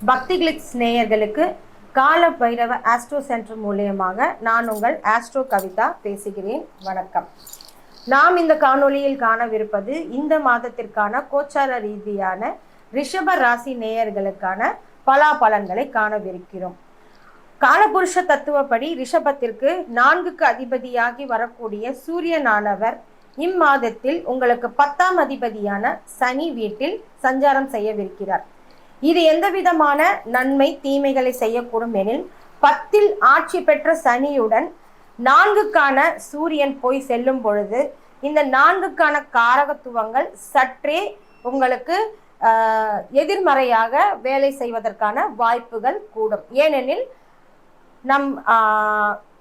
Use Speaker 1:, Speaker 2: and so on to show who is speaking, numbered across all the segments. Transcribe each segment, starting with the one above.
Speaker 1: பக்தி கிளிக்ஸ் நேயர்களுக்கு கால பைரவ ஆஸ்ட்ரோ சென்டர் மூலியமாக நான் உங்கள் ஆஸ்ட்ரோ கவிதா பேசுகிறேன். வணக்கம். நாம் இந்த காணொளியில் காணவிருப்பது இந்த மாதத்திற்கான கோச்சார ரீதியான ரிஷப ராசி நேயர்களுக்கான பலாபலன்களை காணவிருக்கிறோம். காலபுருஷ தத்துவப்படி ரிஷபத்திற்கு நான்குக்கு அதிபதியாகி வரக்கூடிய சூரியனானவர் இம்மாதத்தில் உங்களுக்கு பத்தாம் அதிபதியான சனி வீட்டில் சஞ்சாரம் செய்யவிருக்கிறார். இது எந்த விதமான நன்மை தீமைகளை செய்யக்கூடும் எனில் பத்தில் ஆட்சி பெற்ற சனியுடன் நான்குக்கான சூரியன் போய் செல்லும் பொழுது இந்த நான்குக்கான காரகத்துவங்கள் சற்றே உங்களுக்கு எதிர்மறையாக வேலை செய்வதற்கான வாய்ப்புகள் கூடும். ஏனெனில் நம்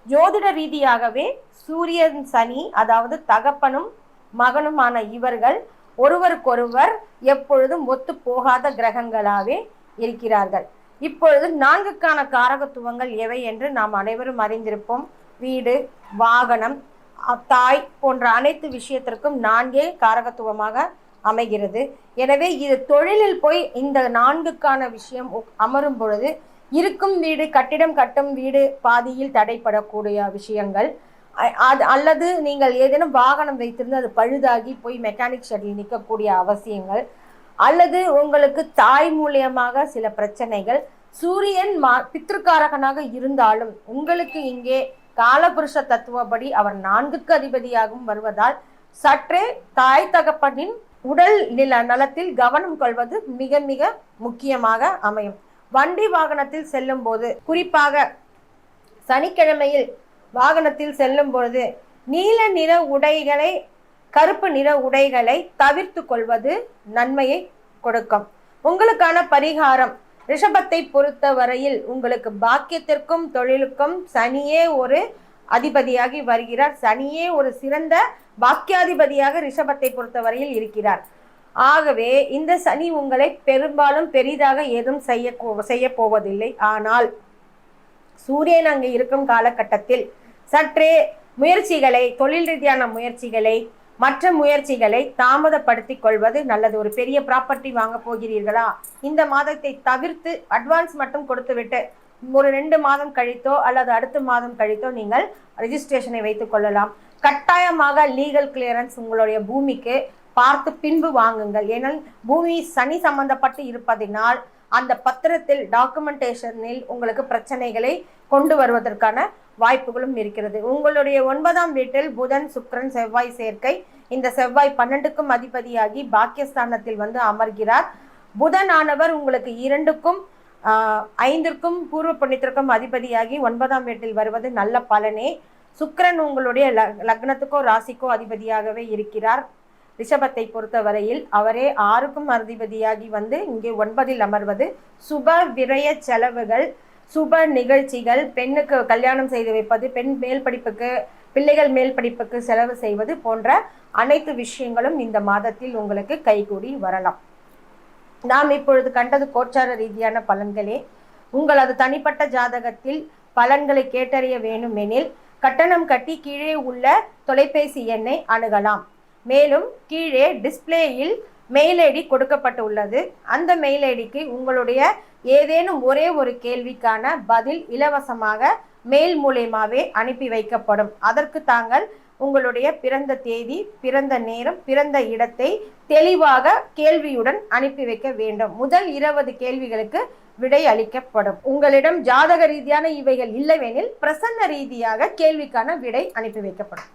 Speaker 1: ஜோதிட ரீதியாகவே சூரியன் சனி அதாவது தகப்பனும் மகனுமான இவர்கள் ஒருவருக்கொருவர் எப்பொழுதும் ஒத்து போகாத கிரகங்களாகவே இருக்கிறார்கள். இப்பொழுது நான்குக்கான காரகத்துவங்கள் எவை என்று நாம் அனைவரும் அறிந்திருப்போம். வீடு வாகனம் தாய் போன்ற அனைத்து விஷயத்திற்கும் நான்கே காரகத்துவமாக அமைகிறது. எனவே இது தொழிலில் போய் இந்த நான்குக்கான விஷயம் அமரும் பொழுது இருக்கும் வீடு கட்டிடம் கட்டும் வீடு பாதியில் தடைப்படக்கூடிய விஷயங்கள். அது அல்லது நீங்கள் ஏதேனும் வாகனம் வைத்திருந்து அது பழுதாகி போய் மெக்கானிக் ஷெட்டில் நிற்கக்கூடிய அவசியங்கள். அல்லது உங்களுக்கு தாய் மூலியமாக சில பிரச்சனைகள். சூரியன் மா பித்திருக்காரகனாக இருந்தாலும் உங்களுக்கு இங்கே காலபுருஷ தத்துவப்படி அவர் நான்குக்கு அதிபதியாகவும் வருவதால் சற்றே தாய் தகப்பனின் உடல் நில நலத்தில் கவனம் கொள்வது மிக மிக முக்கியமாக அமையும். வண்டி வாகனத்தில் செல்லும் போது குறிப்பாக சனிக்கிழமையில் வாகனத்தில் செல்லும் பொழுது நீல நிற உடைகளை கருப்பு நிற உடைகளை தவிர்த்து கொள்வது நன்மையை கொடுக்கும். உங்களுக்கான பரிகாரம் ரிஷபத்தை பொறுத்த வரையில் உங்களுக்கு பாக்கியத்திற்கும் தொழிலுக்கும் சனியே ஒரு அதிபதியாகி வருகிறார். சனியே ஒரு சிறந்த பாக்கியாதிபதியாக ரிஷபத்தை பொறுத்தவரையில் இருக்கிறார். ஆகவே இந்த சனி உங்களை பெரும்பாலும் பெரிதாக ஏதும் செய்ய செய்ய போவதில்லை ஆனால் சூரியன் அங்கு இருக்கும் காலகட்டத்தில் சற்றே முயற்சிகளை தொழில் ரீதியான முயற்சிகளை மற்ற முயற்சிகளை தாமதப்படுத்திக் கொள்வது நல்லது. ஒரு பெரிய ப்ராப்பர்ட்டி வாங்க போகிறீர்களா? இந்த மாதத்தை தவிர்த்து அட்வான்ஸ் மட்டும் கொடுத்துவிட்டு ஒரு ரெண்டு மாதம் கழித்தோ அல்லது அடுத்த மாதம் கழித்தோ நீங்கள் ரெஜிஸ்ட்ரேஷனை வைத்துக் கொள்ளலாம். கட்டாயமாக லீகல் கிளியரன்ஸ் உங்களுடைய பூமிக்கு பார்த்து பின்பு வாங்குங்கள். ஏனால் பூமி சனி சம்பந்தப்பட்டு இருப்பதினால் அந்த பத்திரத்தில் டாக்குமெண்டேஷனில் உங்களுக்கு பிரச்சனைகளை கொண்டு வருவதற்கான வாய்ப்புகளும் இருக்கிறது. உங்களுடைய ஒன்பதாம் வீட்டில் புதன் சுக்ரன் செவ்வாய் சேர்க்கை. இந்த செவ்வாய் பன்னெண்டுக்கும் அதிபதியாகி பாக்கியஸ்தானத்தில் வந்து அமர்கிறார். புதன் ஆனவர் உங்களுக்கு இரண்டுக்கும் ஐந்திற்கும் பூர்வ புண்ணியத்திற்கும் அதிபதியாகி ஒன்பதாம் வீட்டில் வருவது நல்ல பலனே. சுக்கரன் உங்களுடைய லக்- லக்னத்துக்கோ ராசிக்கோ அதிபதியாகவே இருக்கிறார். ரிஷபத்தை பொறுத்தவரையில் அவரே ஆறுக்கும் அதிபதியாகி வந்து இங்கே ஒன்பதில் அமர்வது. சுப விரய செலவுகள் சுப நிகழ்ச்சிகள் பெண்ணுக்கு கல்யாணம் செய்து வைப்பது பெண் மேல் படிப்புக்கு பிள்ளைகள் மேல் படிப்புக்கு செலவு செய்வது போன்ற அனைத்து விஷயங்களும் இந்த மாதத்தில் உங்களுக்கு கைகூடி வரலாம். நாம் இப்பொழுது கண்டது கோச்சார ரீதியான பலன்களே. உங்களது தனிப்பட்ட ஜாதகத்தில் பலன்களை கேட்டறிய வேண்டுமெனில் கட்டணம் கட்டி கீழே உள்ள தொலைபேசி எண்ணை அணுகலாம். மேலும் கீழே டிஸ்ப்ளேயில் மெயில் ஐடி கொடுக்கப்பட்டுள்ளது. அந்த மெயில் ஐடிக்கு உங்களுடைய ஏதேனும் ஒரே ஒரு கேள்விக்கான பதில் இலவசமாக மெயில் மூலயமாவே அனுப்பி வைக்கப்படும். அதற்கு தாங்கள் உங்களுடைய பிறந்த தேதி பிறந்த நேரம் பிறந்த இடத்தை தெளிவாக கேள்வியுடன் அனுப்பி வைக்க வேண்டும். முதல் இருபது கேள்விகளுக்கு விடை அளிக்கப்படும். உங்களிடம் ஜாதக ரீதியான இவைகள் இல்லைவெனில் பிரசன்ன ரீதியாக கேள்விக்கான விடை அனுப்பி வைக்கப்படும்.